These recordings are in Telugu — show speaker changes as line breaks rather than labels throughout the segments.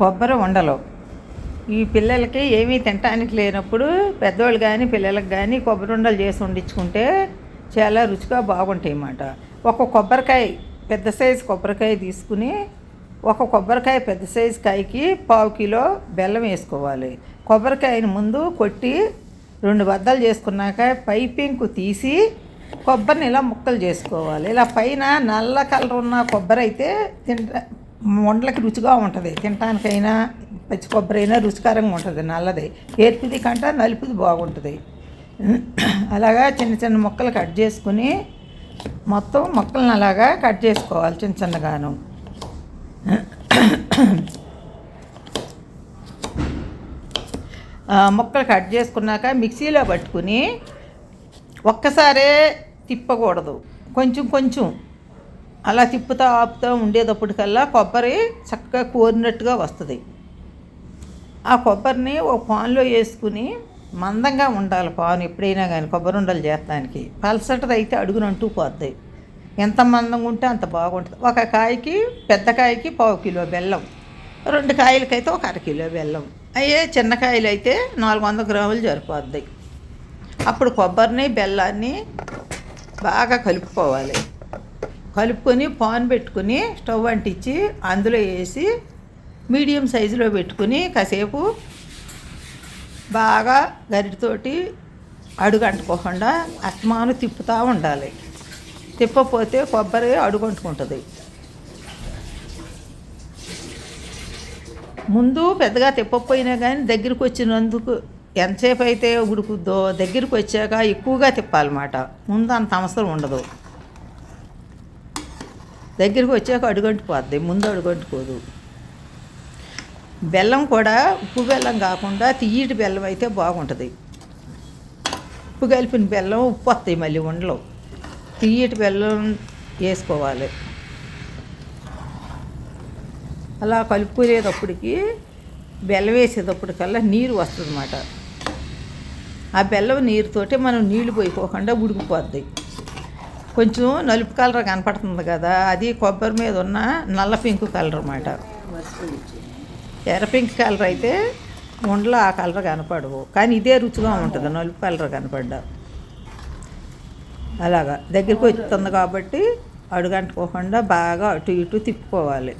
కొబ్బరి ఉండలు. ఈ పిల్లలకి ఏమీ తినటానికి లేనప్పుడు పెద్దోళ్ళు కానీ పిల్లలకు కానీ కొబ్బరి ఉండలు చేసి వండించుకుంటే చాలా రుచిగా బాగుంటాయి అన్నమాట. ఒక కొబ్బరికాయ పెద్ద సైజు కొబ్బరికాయ తీసుకుని ఒక కొబ్బరికాయ పెద్ద సైజు కాయకి పావు కిలో బెల్లం వేసుకోవాలి. కొబ్బరికాయని ముందు కొట్టి రెండు బద్దలు చేసుకున్నాక పై పెంకు తీసి కొబ్బరిని ఇలా ముక్కలు చేసుకోవాలి. ఇలా పైన నల్ల కలర్ ఉన్న కొబ్బరి అయితే తింట వంటలకి రుచిగా ఉంటుంది. తినటానికైనా పచ్చి కొబ్బరి అయినా రుచికరంగా ఉంటుంది నల్లది. ఏర్పిది కంటే నలుపుది బాగుంటుంది. అలాగా చిన్న చిన్న ముక్కలు కట్ చేసుకుని మొత్తం మొక్కలను అలాగా కట్ చేసుకోవాలి చిన్న చిన్నగాను. మొక్కలు కట్ చేసుకున్నాక మిక్సీలో పట్టుకుని ఒక్కసారే తిప్పకూడదు. కొంచెం కొంచెం. అలా తిప్పుతూ ఆపుతూ ఉండేటప్పటికల్లా కొబ్బరి చక్కగా కోరినట్టుగా వస్తుంది. ఆ కొబ్బరిని ఒక పాన్లో వేసుకుని మందంగా ఉండాలి పాను ఎప్పుడైనా కానీ కొబ్బరి ఉండలు చేస్తానికి. పలసటది అయితే అడుగున అంటూ పోద్ది. ఎంత మందంగా ఉంటే అంత బాగుంటుంది. ఒక కాయకి పెద్ద కాయకి పావు కిలో బెల్లం. రెండు కాయలకైతే ఒక అర కిలో బెల్లం. అయ్యే చిన్న కాయలు అయితే నాలుగు వందల గ్రాములు సరిపోద్ది. అప్పుడు కొబ్బరిని బెల్లాన్ని బాగా కలుపుకోవాలి. కలుపుకొని పాన్ పెట్టుకుని స్టవ్ అంటించి అందులో వేసి మీడియం సైజులో పెట్టుకుని కాసేపు బాగా గరిటతోటి అడుగంటుకోకుండా అస్తమాను తిప్పుతూ ఉండాలి. తిప్పపోతే కొబ్బరి అడుగంటుకుంటుంది. ముందు పెద్దగా తిప్పకపోయినా కానీ దగ్గరికి వచ్చినందుకు ఎంతసేపు అయితే ఉడుకుద్దో దగ్గరికి వచ్చాక ఎక్కువగా తిప్పాలన్నమాట. ముందు అంత అవసరం ఉండదు. దగ్గరికి వచ్చాక అడుగంటిపోద్ది ముందు అడుగంటుకోదు. బెల్లం కూడా ఉప్పు బెల్లం కాకుండా తీయటి బెల్లం అయితే బాగుంటుంది. ఉప్పు కలిపిన బెల్లం ఉప్పు వస్తాయి మళ్ళీ ఉండలు. తీయటి బెల్లం వేసుకోవాలి. అలా కలుపుకునేటప్పటికి బెల్లం వేసేటప్పటికల్లా నీరు వస్తుంది అన్నమాట ఆ బెల్లం నీరుతోటి మనం నీళ్ళు పోయిపోకుండా ఉడికిపోద్ది. కొంచెం నలుపు కలర్ కనపడుతుంది కదా అది కొబ్బరి మీద ఉన్న నల్ల పింక్ కలర్ అన్నమాట. ఎర్ర పింక్ కలర్ అయితే ఉండలో ఆ కలర్ కనపడవు. కానీ ఇదే రుచిగా ఉంటుంది నలుపు కలర్ కనపడ్డా. అలాగా దగ్గరికి వస్తుంది కాబట్టి అడుగంటుకోకుండా బాగా అటు ఇటు తిప్పుకోవాలి.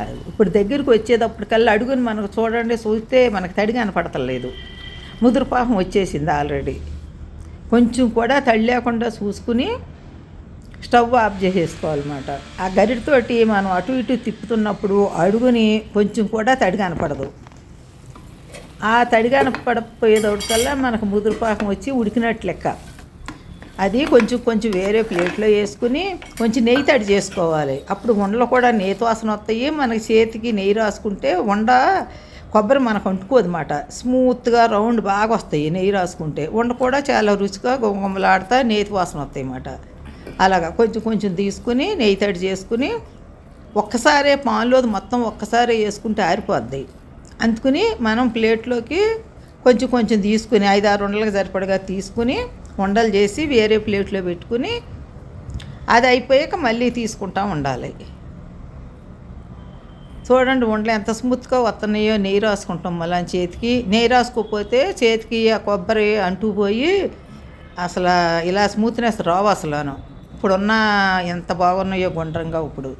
అది ఇప్పుడు దగ్గరికి వచ్చేటప్పటికల్లా అడుగుని మనకు చూడండి చూస్తే మనకు తడి కనపడతలేదు. ముదురుపాకం వచ్చేసింది ఆల్రెడీ. కొంచెం కూడా తడి లేకుండా చూసుకుని స్టవ్ ఆఫ్ చేసేసుకోవాలన్నమాట. ఆ గరిటతోటి మనం అటు ఇటు తిప్పుతున్నప్పుడు అడుగుని కొంచెం కూడా తడి కనపడదు. ఆ తడి కనపడపోయేదోటికల్లా మనకు ముదురుపాకం వచ్చి ఉడికినట్లు లెక్క. అది కొంచెం కొంచెం వేరే ప్లేట్లో వేసుకుని కొంచెం నెయ్యి తడి చేసుకోవాలి. అప్పుడు ఉండలు కూడా నేతి వాసన వస్తాయి. మనకి చేతికి నెయ్యి రాసుకుంటే ఉండ కొబ్బరి మనకు అంటుకోదు అన్నమాట స్మూత్గా రౌండ్ బాగా వస్తాయి నెయ్యి రాసుకుంటే. ఉండ కూడా చాలా రుచిగా గుమ్మలాడుతా నేతి వాసన వస్తాయి అన్నమాట అలాగా కొంచెం కొంచెం తీసుకుని నెయ్యి తడి చేసుకుని ఒక్కసారే పాన్లోది మొత్తం ఒక్కసారే వేసుకుంటే ఆరిపోద్ది. అందుకుని మనం ప్లేట్లోకి కొంచెం కొంచెం తీసుకుని ఐదు ఆరు ఉండలకు సరిపడగా తీసుకుని ఉండలు చేసి వేరే ప్లేట్లో పెట్టుకుని అది అయిపోయాక మళ్ళీ తీసుకుంటా ఉండాలి. చూడండి ఉండలు ఎంత స్మూత్గా వస్తున్నాయో నెయ్యి రాసుకుంటాం మళ్ళీ చేతికి. నెయ్యి రాసుకోకపోతే చేతికి ఆ కొబ్బరి అంటుపోయి అసలు ఇలా స్మూత్నెస్ రావు అసలు ఇప్పుడున్న ఎంత బాగున్నాయో గుండ్రంగా ఇప్పుడు.